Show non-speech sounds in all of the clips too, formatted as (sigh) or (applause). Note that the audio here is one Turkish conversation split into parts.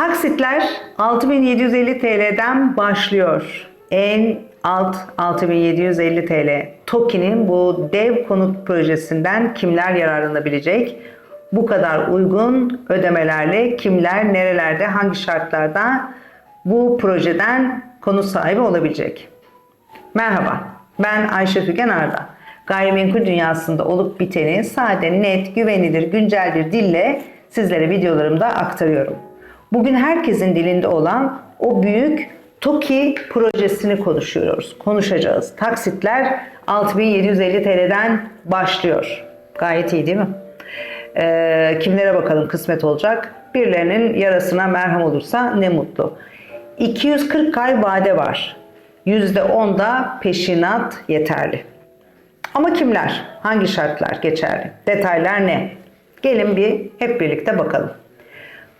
Taksitler 6750 TL'den başlıyor. En alt 6750 TL. TOKİ'nin bu dev konut projesinden kimler yararlanabilecek? Bu kadar uygun ödemelerle kimler nerelerde hangi şartlarda bu projeden konut sahibi olabilecek? Merhaba, ben Ayşe Fügen Arda. Gayrimenkul dünyasında olup biteni sade, net, güvenilir, güncel bir dille sizlere videolarımda aktarıyorum. Bugün herkesin dilinde olan o büyük TOKİ projesini konuşuyoruz, konuşacağız. Taksitler 6750 TL'den başlıyor. Gayet iyi değil mi? Ee, kimlere bakalım kısmet olacak? Birilerinin yarasına merhem olursa ne mutlu. 240 ay vade var. %10 da peşinat yeterli. Ama kimler? Hangi şartlar geçerli? Detaylar ne? Gelin bir hep birlikte bakalım.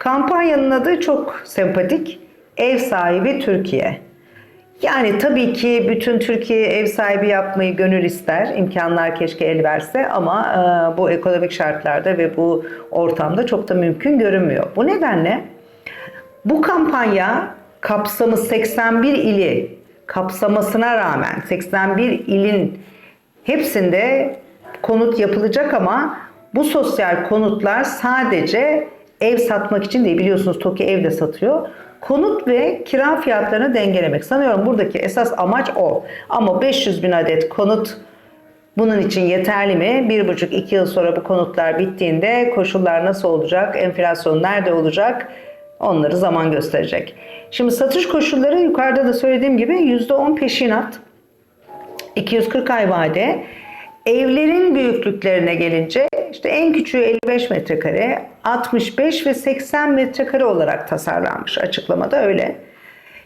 Kampanyanın adı çok sempatik. Ev sahibi Türkiye. Yani tabii ki bütün Türkiye ev sahibi yapmayı gönül ister. İmkanlar keşke el verse ama e, bu ekonomik şartlarda ve bu ortamda çok da mümkün görünmüyor. Bu nedenle bu kampanya kapsamı 81 ili kapsamasına rağmen 81 ilin hepsinde konut yapılacak ama bu sosyal konutlar sadece ev satmak için değil biliyorsunuz TOKİ ev de satıyor. Konut ve kira fiyatlarını dengelemek. Sanıyorum buradaki esas amaç o. Ama 500 bin adet konut bunun için yeterli mi? Bir buçuk iki yıl sonra bu konutlar bittiğinde koşullar nasıl olacak? Enflasyon nerede olacak? Onları zaman gösterecek. Şimdi satış koşulları yukarıda da söylediğim gibi %10 peşinat, 240 ay vade. Evlerin büyüklüklerine gelince işte en küçüğü 55 metrekare, 65 ve 80 metrekare olarak tasarlanmış açıklamada öyle.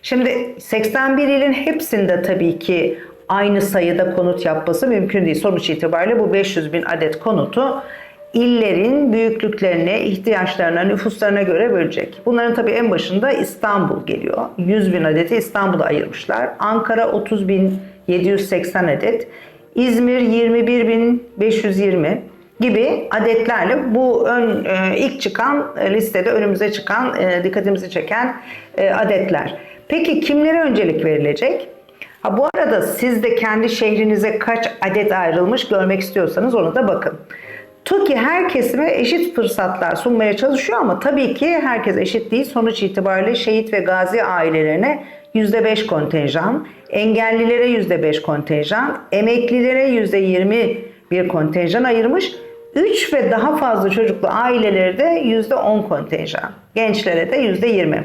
Şimdi 81 ilin hepsinde tabii ki aynı sayıda konut yapması mümkün değil. Sonuç itibariyle bu 500 bin adet konutu illerin büyüklüklerine, ihtiyaçlarına, nüfuslarına göre bölecek. Bunların tabii en başında İstanbul geliyor. 100 bin adeti İstanbul'a ayırmışlar. Ankara 30 bin 780 adet. İzmir 21.520 gibi adetlerle bu ön e, ilk çıkan e, listede önümüze çıkan e, dikkatimizi çeken e, adetler. Peki kimlere öncelik verilecek? Ha, bu arada siz de kendi şehrinize kaç adet ayrılmış görmek istiyorsanız ona da bakın. TOKİ her kesime eşit fırsatlar sunmaya çalışıyor ama tabii ki herkes eşit değil. Sonuç itibariyle şehit ve gazi ailelerine %5 kontenjan, engellilere %5 kontenjan, emeklilere %20 bir kontenjan ayırmış. 3 ve daha fazla çocuklu ailelere de %10 kontenjan, gençlere de %20.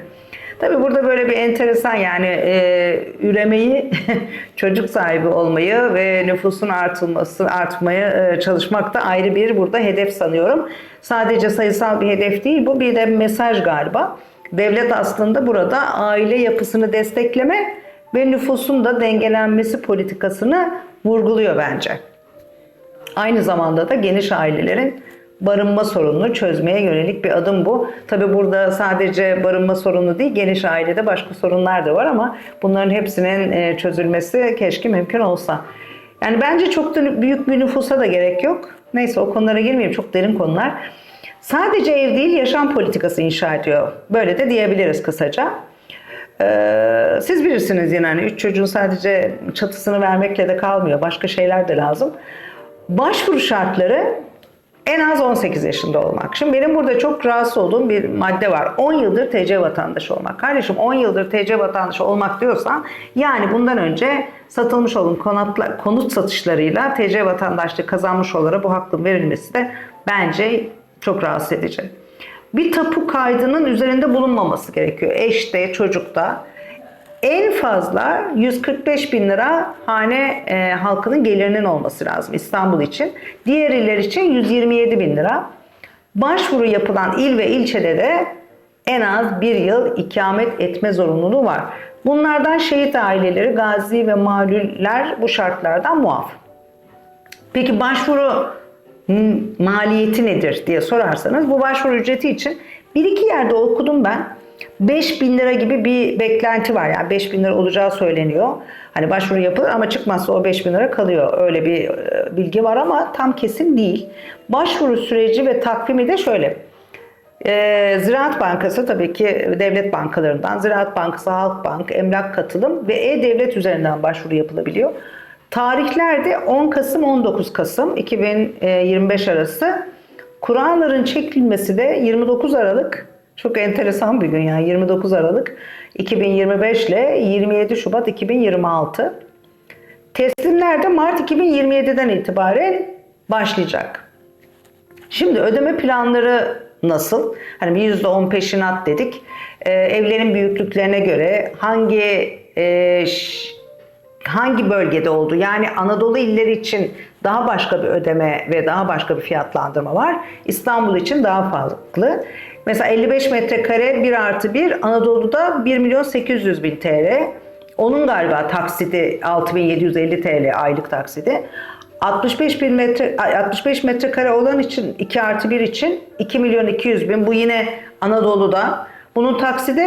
Tabi burada böyle bir enteresan yani e, üremeyi, (laughs) çocuk sahibi olmayı ve nüfusun artılması, artmaya e, çalışmak da ayrı bir burada hedef sanıyorum. Sadece sayısal bir hedef değil bu bir de mesaj galiba. Devlet aslında burada aile yapısını destekleme ve nüfusun da dengelenmesi politikasını vurguluyor bence. Aynı zamanda da geniş ailelerin barınma sorununu çözmeye yönelik bir adım bu. Tabi burada sadece barınma sorunu değil, geniş ailede başka sorunlar da var ama bunların hepsinin e, çözülmesi keşke mümkün olsa. Yani bence çok da büyük bir nüfusa da gerek yok. Neyse o konulara girmeyeyim, çok derin konular. Sadece ev değil, yaşam politikası inşa ediyor. Böyle de diyebiliriz kısaca. Ee, siz bilirsiniz yani üç çocuğun sadece çatısını vermekle de kalmıyor. Başka şeyler de lazım. Başvuru şartları en az 18 yaşında olmak. Şimdi benim burada çok rahatsız olduğum bir madde var. 10 yıldır TC vatandaşı olmak. Kardeşim 10 yıldır TC vatandaşı olmak diyorsan yani bundan önce satılmış olan konutla, konut satışlarıyla TC vatandaşlığı kazanmış olarak bu hakkın verilmesi de bence çok rahatsız edici. Bir tapu kaydının üzerinde bulunmaması gerekiyor. Eşte, çocukta. En fazla 145 bin lira hane e, halkının gelirinin olması lazım İstanbul için. Diğer iller için 127 bin lira. Başvuru yapılan il ve ilçede de en az bir yıl ikamet etme zorunluluğu var. Bunlardan şehit aileleri, gazi ve malüller bu şartlardan muaf. Peki başvuru maliyeti nedir diye sorarsanız bu başvuru ücreti için bir iki yerde okudum ben. 5 bin lira gibi bir beklenti var. Yani 5 bin lira olacağı söyleniyor. Hani başvuru yapılır ama çıkmazsa o 5 bin lira kalıyor. Öyle bir bilgi var ama tam kesin değil. Başvuru süreci ve takvimi de şöyle. Ee, Ziraat Bankası tabii ki devlet bankalarından, Ziraat Bankası, Halkbank, Emlak Katılım ve E-Devlet üzerinden başvuru yapılabiliyor. Tarihler de 10 Kasım 19 Kasım 2025 arası. Kuralların çekilmesi de 29 Aralık. Çok enteresan bir gün yani 29 Aralık 2025 ile 27 Şubat 2026. Teslimler de Mart 2027'den itibaren başlayacak. Şimdi ödeme planları nasıl? Hani bir %10 peşinat dedik. Ee, evlerin büyüklüklerine göre hangi e, hangi bölgede oldu? Yani Anadolu illeri için daha başka bir ödeme ve daha başka bir fiyatlandırma var. İstanbul için daha farklı. Mesela 55 metrekare 1 artı 1 Anadolu'da 1 milyon 800 bin TL. Onun galiba taksidi 6750 TL aylık taksidi. 65 bin metre, ay, 65 metrekare olan için 2 artı 1 için 2 milyon 200 bin. Bu yine Anadolu'da. Bunun taksidi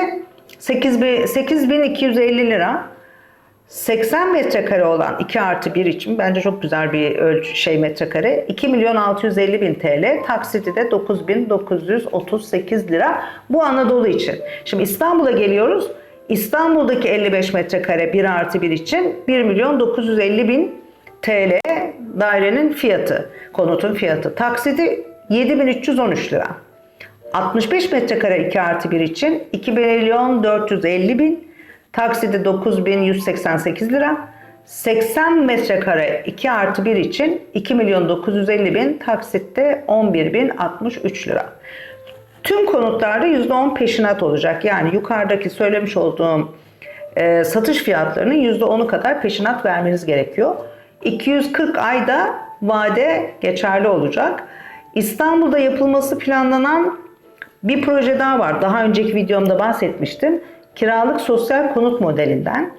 8 bin- 8250 lira. 80 metrekare olan 2 artı 1 için bence çok güzel bir ölçü şey metrekare. 2 milyon 650 bin TL. Taksiti de 9938 lira. Bu Anadolu için. Şimdi İstanbul'a geliyoruz. İstanbul'daki 55 metrekare 1 artı 1 için 1 milyon 950 bin TL dairenin fiyatı, konutun fiyatı. Taksiti 7313 lira. 65 metrekare 2 artı 1 için 2 milyon 450 bin, taksidi 9188 lira. 80 metrekare 2 artı 1 için 2 milyon 950 bin, taksitte 11 bin 63 lira. Tüm konutlarda %10 peşinat olacak. Yani yukarıdaki söylemiş olduğum e, satış fiyatlarının %10'u kadar peşinat vermeniz gerekiyor. 240 ayda vade geçerli olacak. İstanbul'da yapılması planlanan bir proje daha var. Daha önceki videomda bahsetmiştim. Kiralık sosyal konut modelinden.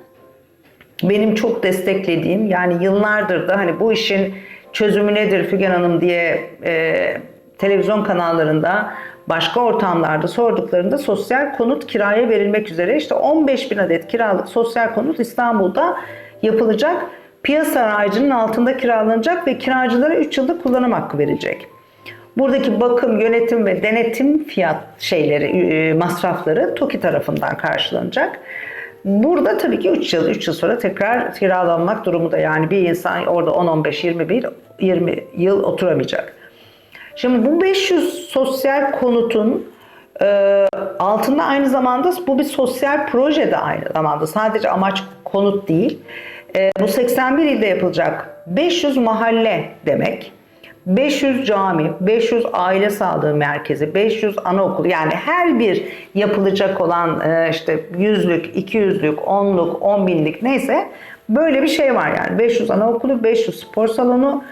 Benim çok desteklediğim yani yıllardır da hani bu işin çözümü nedir Fügen Hanım diye e, televizyon kanallarında başka ortamlarda sorduklarında sosyal konut kiraya verilmek üzere işte 15 bin adet kiralık sosyal konut İstanbul'da yapılacak. Piyasa aracının altında kiralanacak ve kiracılara 3 yılda kullanım hakkı verilecek. Buradaki bakım, yönetim ve denetim fiyat şeyleri, e, masrafları TOKİ tarafından karşılanacak. Burada tabii ki 3 yıl, 3 yıl sonra tekrar kiralanmak durumunda. Yani bir insan orada 10, 15, 21, 20 yıl oturamayacak. Şimdi bu 500 sosyal konutun e, altında aynı zamanda bu bir sosyal proje de aynı zamanda. Sadece amaç konut değil. E, bu 81 ilde yapılacak 500 mahalle demek. 500 cami, 500 aile sağlığı merkezi, 500 anaokul yani her bir yapılacak olan e, işte yüzlük, 200'lük, 10'luk, 10 binlik neyse böyle bir şey var yani. 500 anaokulu, 500 spor salonu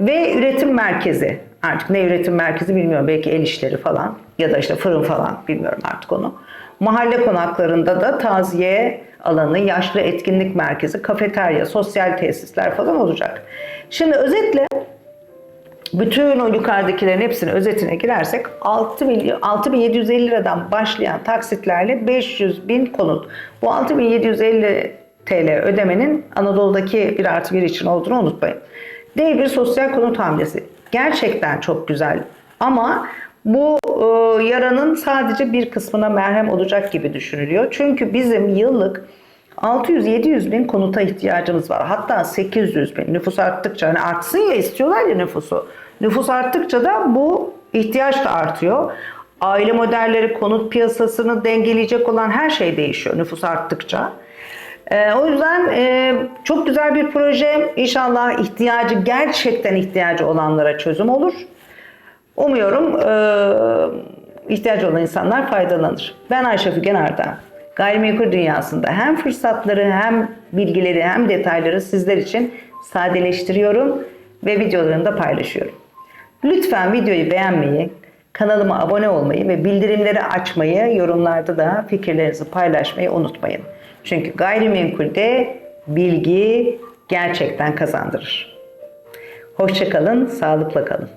ve üretim merkezi. Artık ne üretim merkezi bilmiyorum. Belki el işleri falan ya da işte fırın falan bilmiyorum artık onu. Mahalle konaklarında da taziye alanı, yaşlı etkinlik merkezi, kafeterya, sosyal tesisler falan olacak. Şimdi özetle bütün o yukarıdakilerin hepsinin özetine girersek 6 milyon 6750 liradan başlayan taksitlerle 500 bin konut. Bu 6750 TL ödemenin Anadolu'daki bir artı bir için olduğunu unutmayın. Dev bir sosyal konut hamlesi. Gerçekten çok güzel ama bu e, yaranın sadece bir kısmına merhem olacak gibi düşünülüyor. Çünkü bizim yıllık 600-700 bin konuta ihtiyacımız var. Hatta 800 bin. Nüfus arttıkça hani artsın ya istiyorlar ya nüfusu. Nüfus arttıkça da bu ihtiyaç da artıyor. Aile modelleri, konut piyasasını dengeleyecek olan her şey değişiyor nüfus arttıkça. Ee, o yüzden e, çok güzel bir proje. İnşallah ihtiyacı gerçekten ihtiyacı olanlara çözüm olur. Umuyorum e, ihtiyacı olan insanlar faydalanır. Ben Ayşe Fügen Arda. Gayrimenkul dünyasında hem fırsatları hem bilgileri hem detayları sizler için sadeleştiriyorum ve videolarımda paylaşıyorum. Lütfen videoyu beğenmeyi, kanalıma abone olmayı ve bildirimleri açmayı, yorumlarda da fikirlerinizi paylaşmayı unutmayın. Çünkü gayrimenkulde bilgi gerçekten kazandırır. Hoşçakalın, sağlıkla kalın.